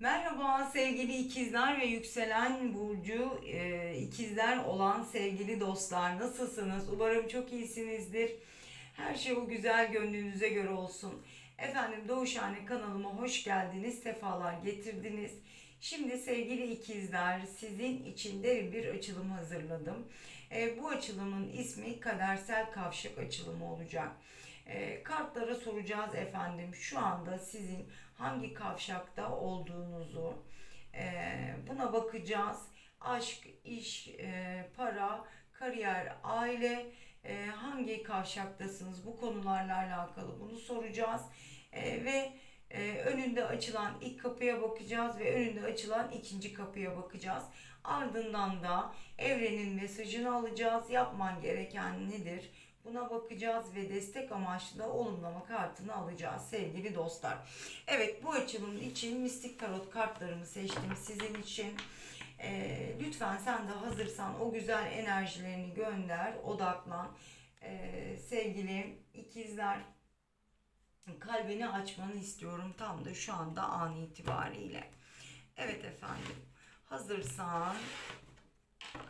Merhaba sevgili ikizler ve yükselen burcu e, ikizler olan sevgili dostlar nasılsınız? Umarım çok iyisinizdir. Her şey o güzel gönlünüze göre olsun. Efendim Doğuşhane kanalıma hoş geldiniz, sefalar getirdiniz. Şimdi sevgili ikizler sizin için derin bir açılım hazırladım. E, bu açılımın ismi kadersel kavşak açılımı olacak. E, kartlara soracağız efendim şu anda sizin hangi kavşakta olduğunuzu e, buna bakacağız. Aşk, iş, e, para, kariyer, aile e, hangi kavşaktasınız bu konularla alakalı bunu soracağız. E, ve e, önünde açılan ilk kapıya bakacağız ve önünde açılan ikinci kapıya bakacağız. Ardından da evrenin mesajını alacağız. Yapman gereken nedir? Buna bakacağız ve destek amaçlı da olumlama kartını alacağız sevgili dostlar. Evet bu açılım için mistik tarot kartlarımı seçtim sizin için. Ee, lütfen sen de hazırsan o güzel enerjilerini gönder, odaklan. Ee, sevgili ikizler kalbini açmanı istiyorum tam da şu anda an itibariyle. Evet efendim hazırsan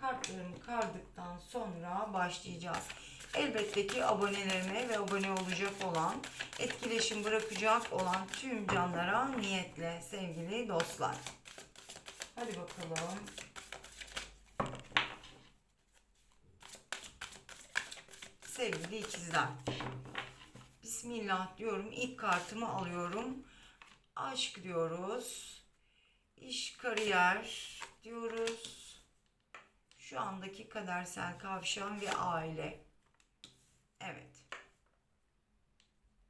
kartlarımı kardıktan sonra başlayacağız. Elbette ki abonelerime ve abone olacak olan, etkileşim bırakacak olan tüm canlara niyetle sevgili dostlar. Hadi bakalım. Sevgili ikizler. Bismillah diyorum. İlk kartımı alıyorum. Aşk diyoruz. İş, kariyer diyoruz. Şu andaki kadersel kavşağım ve aile. Evet.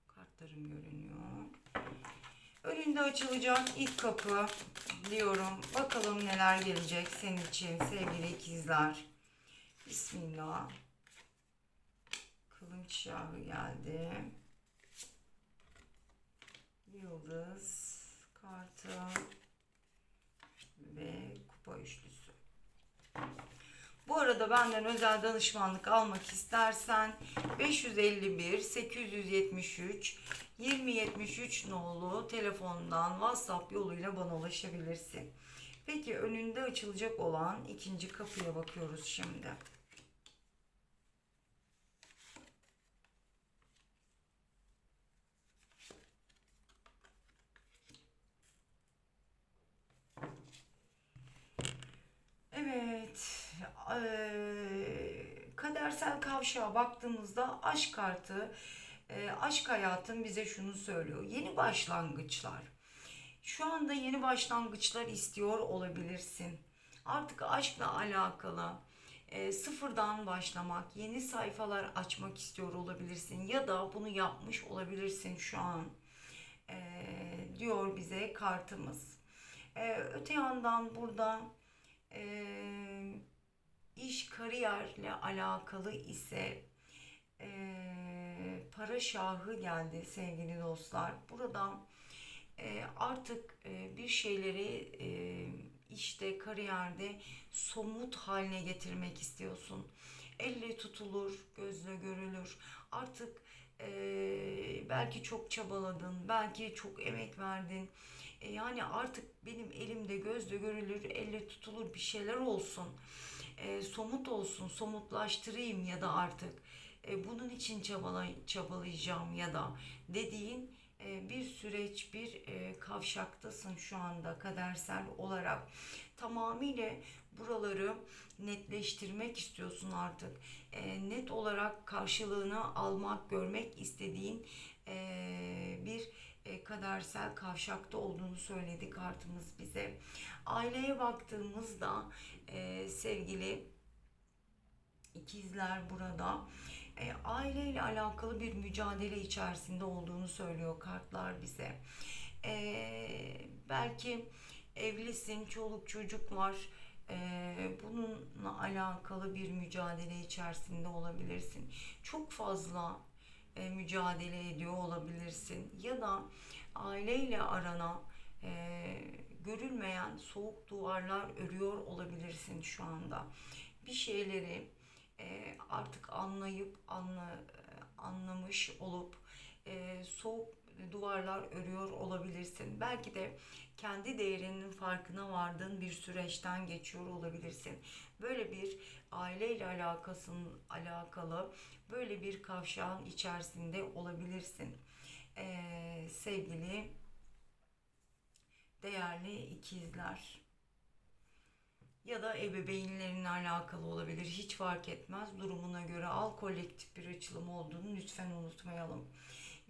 Kartlarım görünüyor. Önünde açılacak ilk kapı diyorum. Bakalım neler gelecek senin için sevgili ikizler. Bismillah. Kılınç şahı geldi. Yıldız kartı ve kupa üçlüsü. Bu arada benden özel danışmanlık almak istersen 551 873 2073 nolu telefondan WhatsApp yoluyla bana ulaşabilirsin. Peki önünde açılacak olan ikinci kapıya bakıyoruz şimdi. Evet, eee, kadersel kavşağa baktığımızda aşk kartı, eee, aşk hayatın bize şunu söylüyor. Yeni başlangıçlar. Şu anda yeni başlangıçlar istiyor olabilirsin. Artık aşkla alakalı eee, sıfırdan başlamak, yeni sayfalar açmak istiyor olabilirsin ya da bunu yapmış olabilirsin şu an eee, diyor bize kartımız. Eee, öte yandan burada e, iş kariyerle alakalı ise e, para şahı geldi sevgili dostlar. Burada e, artık e, bir şeyleri e, işte kariyerde somut haline getirmek istiyorsun. Elle tutulur, gözle görülür. Artık e, belki çok çabaladın, belki çok emek verdin. E, yani artık benim elimde gözle görülür, elle tutulur bir şeyler olsun. E, somut olsun, somutlaştırayım ya da artık e, bunun için çabala, çabalayacağım ya da dediğin e, bir süreç, bir e, kavşaktasın şu anda kadersel olarak. Tamamıyla buraları netleştirmek istiyorsun artık. E, net olarak karşılığını almak, görmek istediğin e, bir e, kadersel kavşakta olduğunu söyledi kartımız bize. Aileye baktığımızda e, sevgili ikizler burada e, aileyle alakalı bir mücadele içerisinde olduğunu söylüyor kartlar bize. E, belki evlisin, çoluk çocuk var. E, bununla alakalı bir mücadele içerisinde olabilirsin. Çok fazla e, mücadele ediyor olabilirsin ya da aileyle arana e, görülmeyen soğuk duvarlar örüyor olabilirsin şu anda. Bir şeyleri e, artık anlayıp anla, anlamış olup e, soğuk duvarlar örüyor olabilirsin. Belki de kendi değerinin farkına vardığın bir süreçten geçiyor olabilirsin. Böyle bir aileyle alakasın alakalı böyle bir kavşağın içerisinde olabilirsin. Ee, sevgili değerli ikizler ya da ebeveynlerinle alakalı olabilir. Hiç fark etmez. Durumuna göre al kolektif bir açılım olduğunu lütfen unutmayalım.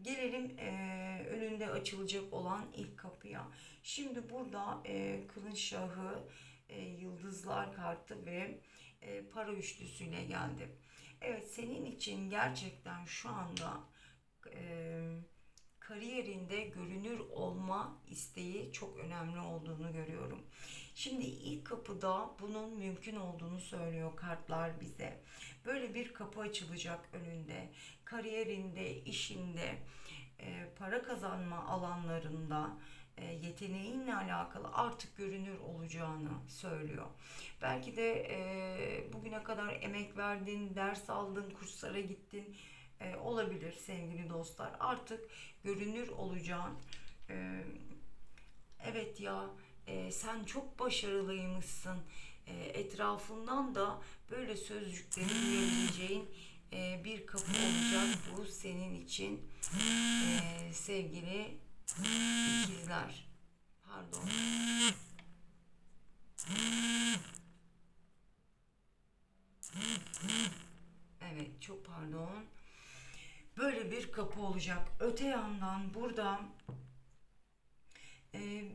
Gelelim e, önünde açılacak olan ilk kapıya. Şimdi burada e, kılıç şahı, e, yıldızlar kartı ve e, para üçlüsüyle geldi. Evet senin için gerçekten şu anda e, kariyerinde görünür olma isteği çok önemli olduğunu görüyorum. Şimdi ilk kapıda bunun mümkün olduğunu söylüyor kartlar bize. Böyle bir kapı açılacak önünde. Kariyerinde, işinde, e, para kazanma alanlarında e, yeteneğinle alakalı artık görünür olacağını söylüyor. Belki de e, bugüne kadar emek verdin, ders aldın, kurslara gittin olabilir sevgili dostlar. Artık görünür olacağın. Evet ya e, sen çok başarılıymışsın. E, etrafından da böyle sözcükleri duyabileceğin e, bir kapı olacak bu senin için e, sevgili ikizler. Pardon. Evet çok pardon. Böyle bir kapı olacak. Öte yandan burada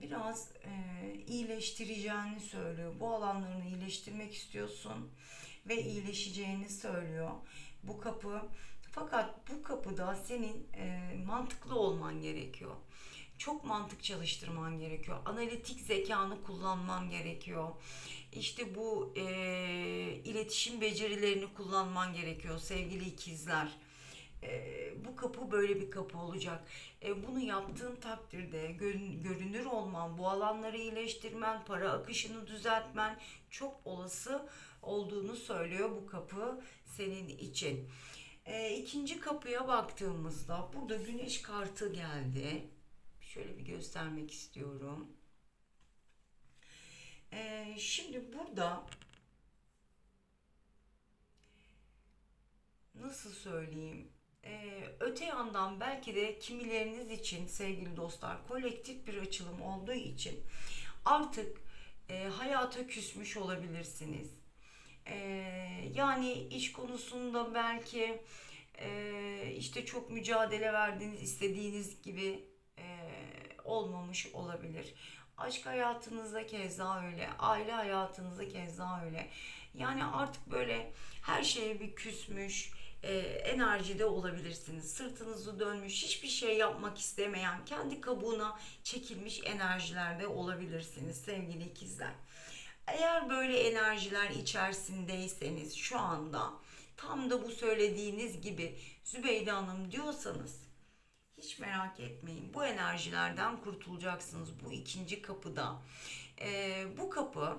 biraz e, iyileştireceğini söylüyor. Bu alanlarını iyileştirmek istiyorsun ve iyileşeceğini söylüyor. Bu kapı fakat bu kapıda senin e, mantıklı olman gerekiyor. Çok mantık çalıştırman gerekiyor. Analitik zekanı kullanman gerekiyor. İşte bu e, iletişim becerilerini kullanman gerekiyor sevgili ikizler. E, bu kapı böyle bir kapı olacak. E, bunu yaptığın takdirde gör- görünür olman, bu alanları iyileştirmen, para akışını düzeltmen çok olası olduğunu söylüyor bu kapı senin için. E, ikinci kapıya baktığımızda burada güneş kartı geldi. Şöyle bir göstermek istiyorum. E, şimdi burada nasıl söyleyeyim? Ee, öte yandan belki de kimileriniz için sevgili dostlar kolektif bir açılım olduğu için artık e, hayata küsmüş olabilirsiniz. Ee, yani iş konusunda belki e, işte çok mücadele verdiğiniz istediğiniz gibi e, olmamış olabilir. Aşk hayatınızda keza öyle, aile hayatınızda keza öyle. Yani artık böyle her şeye bir küsmüş, e, enerjide olabilirsiniz. Sırtınızı dönmüş, hiçbir şey yapmak istemeyen, kendi kabuğuna çekilmiş enerjilerde olabilirsiniz sevgili ikizler. Eğer böyle enerjiler içerisindeyseniz şu anda tam da bu söylediğiniz gibi Zübeyde Hanım diyorsanız hiç merak etmeyin. Bu enerjilerden kurtulacaksınız bu ikinci kapıda. Ee, bu kapı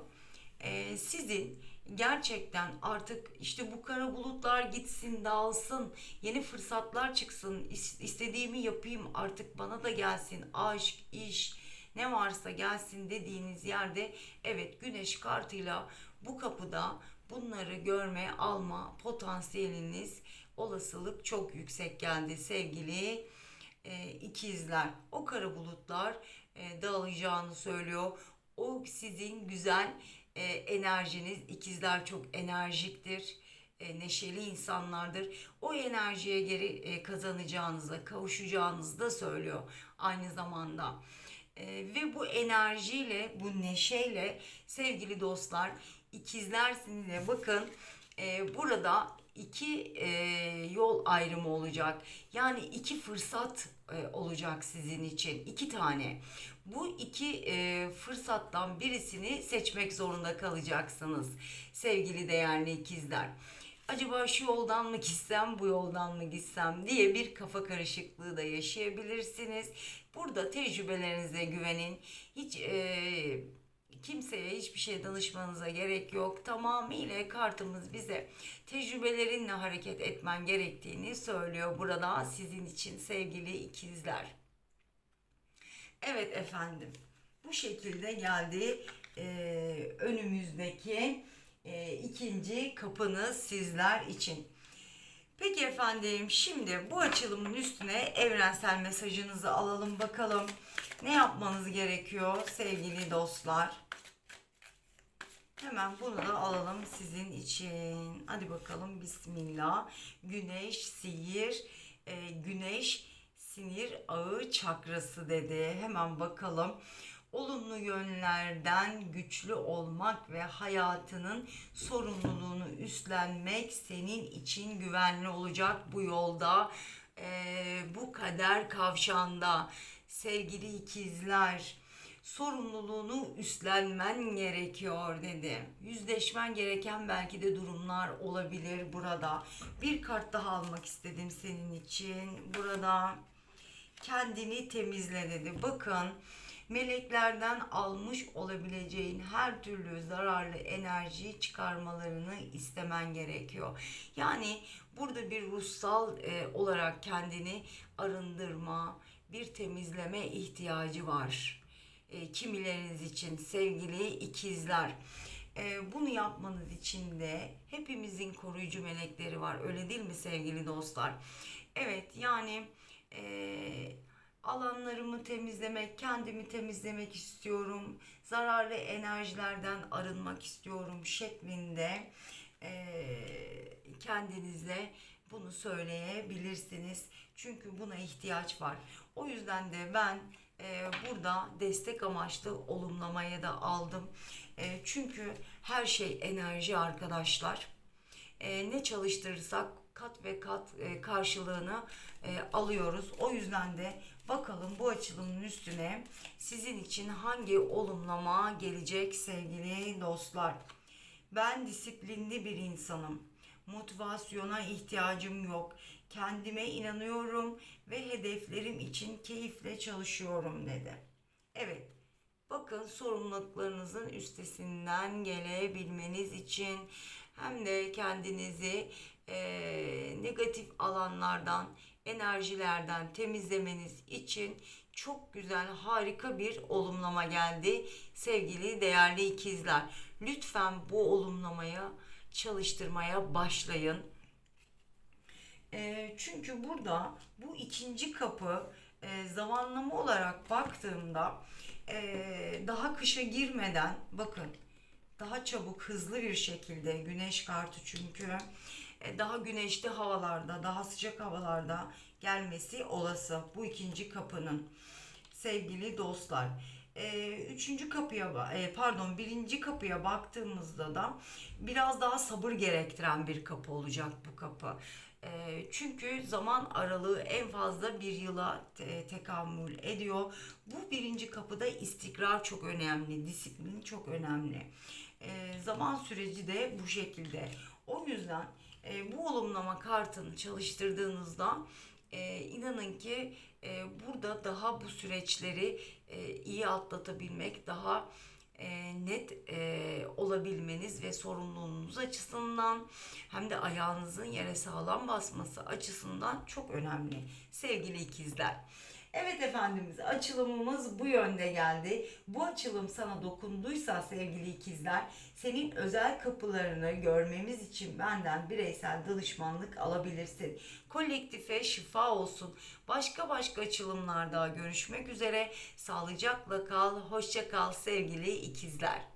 e, sizin gerçekten artık işte bu kara bulutlar gitsin, dağılsın, yeni fırsatlar çıksın, is- istediğimi yapayım artık bana da gelsin, aşk, iş, ne varsa gelsin dediğiniz yerde evet güneş kartıyla bu kapıda bunları görme, alma potansiyeliniz olasılık çok yüksek geldi sevgili e, ikizler. O kara bulutlar e, dağılacağını söylüyor. O sizin güzel e, enerjiniz. İkizler çok enerjiktir. E, neşeli insanlardır. O enerjiye geri e, kazanacağınızı, kavuşacağınızı da söylüyor aynı zamanda. E, ve bu enerjiyle, bu neşeyle sevgili dostlar ikizlersiniz de bakın e, burada iki e, yol ayrımı olacak. Yani iki fırsat e, olacak sizin için. iki tane. Bu iki e, fırsattan birisini seçmek zorunda kalacaksınız sevgili değerli ikizler. Acaba şu yoldan mı gitsem, bu yoldan mı gitsem diye bir kafa karışıklığı da yaşayabilirsiniz. Burada tecrübelerinize güvenin. Hiç e, kimseye hiçbir şey danışmanıza gerek yok. Tamamıyla kartımız bize tecrübelerinle hareket etmen gerektiğini söylüyor burada sizin için sevgili ikizler. Evet efendim. Bu şekilde geldi Ee, önümüzdeki e, ikinci kapınız sizler için. Peki efendim şimdi bu açılımın üstüne evrensel mesajınızı alalım bakalım. Ne yapmanız gerekiyor sevgili dostlar? Hemen bunu da alalım sizin için. Hadi bakalım bismillah. Güneş, sihir, e, güneş, sinir ağı çakrası dedi. Hemen bakalım. Olumlu yönlerden güçlü olmak ve hayatının sorumluluğunu üstlenmek senin için güvenli olacak bu yolda. e, bu kader kavşağında sevgili ikizler sorumluluğunu üstlenmen gerekiyor dedi. Yüzleşmen gereken belki de durumlar olabilir burada. Bir kart daha almak istedim senin için. Burada kendini temizle dedi. Bakın meleklerden almış olabileceğin her türlü zararlı enerjiyi çıkarmalarını istemen gerekiyor. Yani burada bir ruhsal e, olarak kendini arındırma, bir temizleme ihtiyacı var e, kimileriniz için sevgili ikizler. E, bunu yapmanız için de hepimizin koruyucu melekleri var. Öyle değil mi sevgili dostlar? Evet yani e, alanlarımı temizlemek, kendimi temizlemek istiyorum. Zararlı enerjilerden arınmak istiyorum şeklinde e, kendinize bunu söyleyebilirsiniz. Çünkü buna ihtiyaç var. O yüzden de ben e, burada destek amaçlı olumlamaya da aldım. E, çünkü her şey enerji arkadaşlar. E, ne çalıştırırsak kat ve kat e, karşılığını e, alıyoruz. O yüzden de bakalım bu açılımın üstüne sizin için hangi olumlama gelecek sevgili dostlar. Ben disiplinli bir insanım. Motivasyona ihtiyacım yok. Kendime inanıyorum ve hedeflerim için keyifle çalışıyorum dedi. Evet. Bakın sorumluluklarınızın üstesinden gelebilmeniz için hem de kendinizi eee, negatif alanlardan, enerjilerden temizlemeniz için çok güzel, harika bir olumlama geldi sevgili değerli ikizler. Lütfen bu olumlamayı çalıştırmaya başlayın. E, çünkü burada bu ikinci kapı e, zamanlama olarak baktığımda e, daha kışa girmeden bakın daha çabuk hızlı bir şekilde güneş kartı çünkü e, daha güneşli havalarda daha sıcak havalarda gelmesi olası bu ikinci kapının sevgili dostlar. E, üçüncü kapıya e, pardon birinci kapıya baktığımızda da biraz daha sabır gerektiren bir kapı olacak bu kapı. E, çünkü zaman aralığı en fazla bir yıla te- tekamül ediyor. Bu birinci kapıda istikrar çok önemli, disiplin çok önemli. E, zaman süreci de bu şekilde. O yüzden e, bu olumlama kartını çalıştırdığınızda e, inanın ki e, burada daha bu süreçleri e, iyi atlatabilmek, daha e, net e, olabilmeniz ve sorumluluğunuz açısından hem de ayağınızın yere sağlam basması açısından çok önemli sevgili ikizler. Evet efendimiz açılımımız bu yönde geldi. Bu açılım sana dokunduysa sevgili ikizler senin özel kapılarını görmemiz için benden bireysel danışmanlık alabilirsin. Kolektife şifa olsun. Başka başka açılımlarda görüşmek üzere. Sağlıcakla kal, hoşça kal sevgili ikizler.